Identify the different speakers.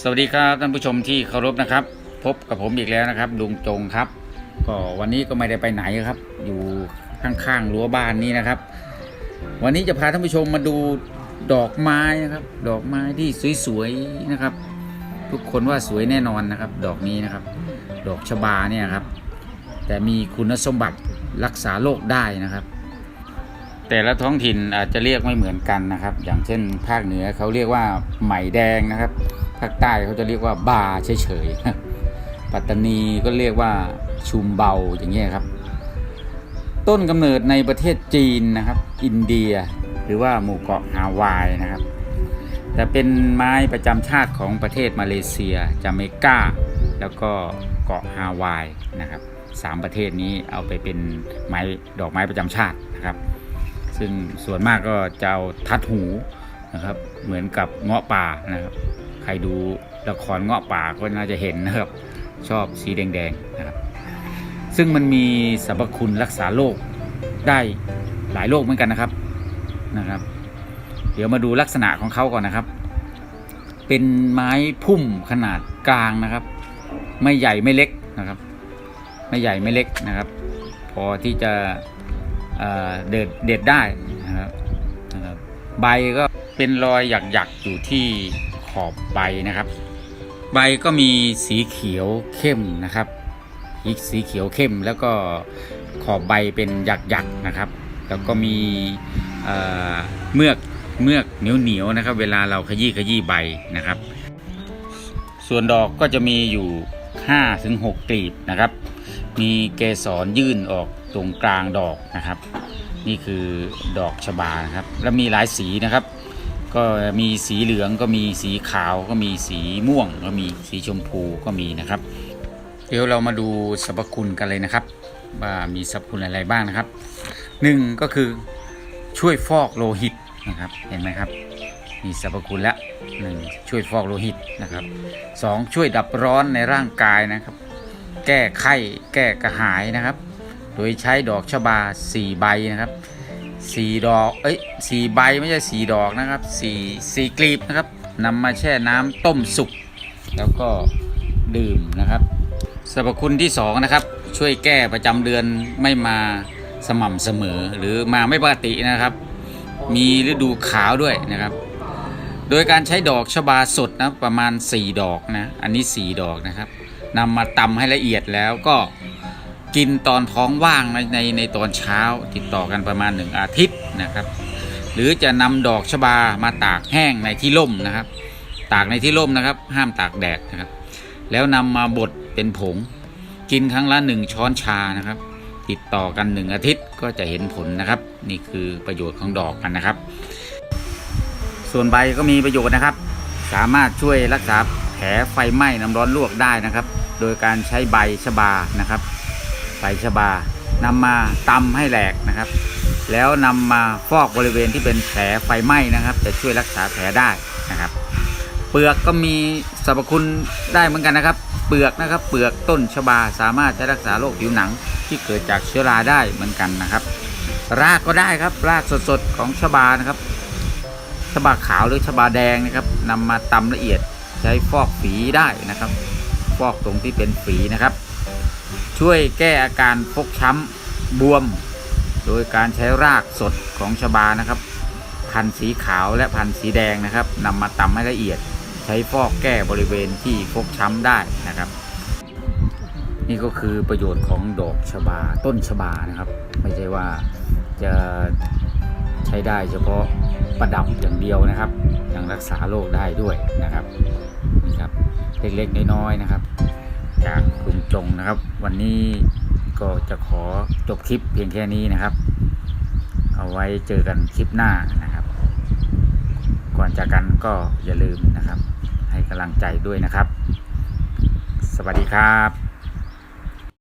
Speaker 1: สวัสดีครับท่านผู้ชมที่เคารพนะครับ พบกับผมอีกแล้วนะครับลุงจงครับ ก็วันนี้ก็ไม่ได้ไปไหนครับ อยู่ข้างๆรั้วบ้านนี้นะครับ วันนี้จะพาท่านผู้ชมมาดูดอกไม้นะครับ ดอกไม้ที่สวยๆนะครับ ทุกคนว่าสวยแน่นอนนะครับ ดอกนี้นะครับ ดอกชบาเนี่ยครับ แต่มีคุณสมบัติรักษาโรคได้นะครับ แต่ละท้องถิ่นอาจจะเรียกไม่เหมือนกันนะครับ อย่างเช่นภาคเหนือเขาเรียกว่าไหมแดงนะครับ ภาคใต้เขาจะเรียกว่าบาเฉยๆ ปัตตานีก็เรียกว่าชุมเบาอย่างเงี้ยครับ ต้นกำเนิดในประเทศจีนนะครับ อินเดียหรือว่าหมู่เกาะฮาวายนะครับ แต่เป็นไม้ประจำชาติของประเทศมาเลเซียจาเมกาแล้วก็เกาะฮาวายนะครับสามประเทศนี้เอาไปเป็นไม้ดอกไม้ประจำชาตินะครับ ซึ่งส่วนมากก็จะเอาทัดหูนะครับ เหมือนกับเงาะป่านะครับ ใครดูละครเงาะป่าก็น่าจะเห็นนะครับ ชอบสีแดงๆนะครับ ซึ่งมันมีสรรพคุณรักษาโรคได้หลายโรคเหมือนกันนะครับนะครับ เดี๋ยวมาดูลักษณะของเขาก่อนนะครับ เป็นไม้พุ่มขนาดกลางนะครับ ไม่ใหญ่ไม่เล็กนะครับ ไม่ใหญ่ไม่เล็กนะครับ พอที่จะเเด็ดเด็ดได้นะครับนะครับใบก็เป็นรอยหยักๆอยู่ที่ อบใบนะครับ ใบก็มีสีเขียวเข้มนะครับสีเขียวเข้มแล้วก็ขอบใบเป็นหยักๆนะครับ แล้วก็มีเเมือกเมือกเหนียวเหนียวๆนะครับ เวลาเราขยี้ขยี้ใบนะครับ ส่วนดอกก็จะมีอยู่5ถึง6กลีบนะครับ มีเกสรยื่นออกตรงกลางดอกนะครับ นี่คือดอกชบานะครับ แล้วมีหลายสีนะครับ ก็มีสีเหลืองก็มีสีขาวก็มีสีม่วงก็มีสีชมพูก็มีนะครับ เดี๋ยวเรามาดูสรรพคุณกันเลยนะครับ ว่ามีสรรพคุณอะไรบ้างนะครับหนึ่งก็คือช่วยฟอกโลหิตนะครับเห็นไหมครับ มีสรรพคุณล้วหนึ่งช่วยฟอกโลหิตนะครับสองช่วยดับร้อนในร่างกายนะครับ แก้ไข้แก้กระหายนะครับ โดยใช้ดอกชบา 4 ใบนะครับ 4ดอก เอ้ยสี่ใบไม่ใช่สี่ดอกนะครับสี่สี่กลีบนะครับนำมาแช่น้ำต้มสุก แล้วก็ดื่มนะครับสรรพคุณที่2นะครับ ช่วยแก้ประจำเดือนไม่มาสม่ำเสมอหรือมาไม่ปกตินะครับ มีฤดูขาวด้วยนะครับ โดยการใช้ดอกชบาสดนะประมาณ 4 ดอกนะ อันนี้ 4 ดอกนะครับนำมาตำให้ละเอียดแล้วก็ กินตอนท้องว่างในในในตอนเช้าติดต่อกันประมาณ 1 อาทิตย์นะครับ หรือจะนำดอกชบามาตากแห้งในที่ร่มนะครับ ตากในที่ร่มนะครับ ห้ามตากแดดนะครับ แล้วนำมาบดเป็นผง กินครั้งละ 1 ช้อนชานะครับ ติดต่อกัน 1 อาทิตย์ก็จะเห็นผลนะครับ นี่คือประโยชน์ของดอกกันนะครับ ส่วนใบก็มีประโยชน์นะครับ สามารถช่วยรักษาแผลไฟไหม้น้ำร้อนลวกได้นะครับ โดยการใช้ใบชบานะครับ ใบชบานำมาตำให้แหลกนะครับ แล้วนำมาฟอกบริเวณที่เป็นแผลไฟไหม้นะครับ จะช่วยรักษาแผลได้นะครับ เปลือกก็มีสรรพคุณได้เหมือนกันนะครับ เปลือกนะครับ เปลือกต้นชบาสามารถใช้รักษาโรคผิวหนังที่เกิดจากเชื้อราได้เหมือนกันนะครับ รากก็ได้ครับรากสดๆของชบานะครับชบาขาวหรือชบาแดงนะครับนำมาตำละเอียดใช้ฟอกฝีได้นะครับ ฟอกตรงที่เป็นฝีนะครับ ช่วยแก้อาการฟกช้ำบวม โดยการใช้รากสดของชบานะครับ พันสีขาวและพันสีแดงนะครับนำมาตำให้ละเอียด ใช้ฟอกแก้บริเวณที่ฟกช้ำได้นะครับ นี่ก็คือประโยชน์ของดอกชบาต้นชบานะครับ ไม่ใช่ว่าจะใช้ได้เฉพาะประดับอย่างเดียวนะครับยังรักษาโรคได้ด้วยนะครับนี่ครับเล็กๆน้อยๆนะครับ จากคุณจงนะครับ วันนี้ก็จะขอจบคลิปเพียงแค่นี้นะครับ เอาไว้เจอกันคลิปหน้านะครับ ก่อนจากกันก็อย่าลืมนะครับ ให้กำลังใจด้วยนะครับ สวัสดีครับ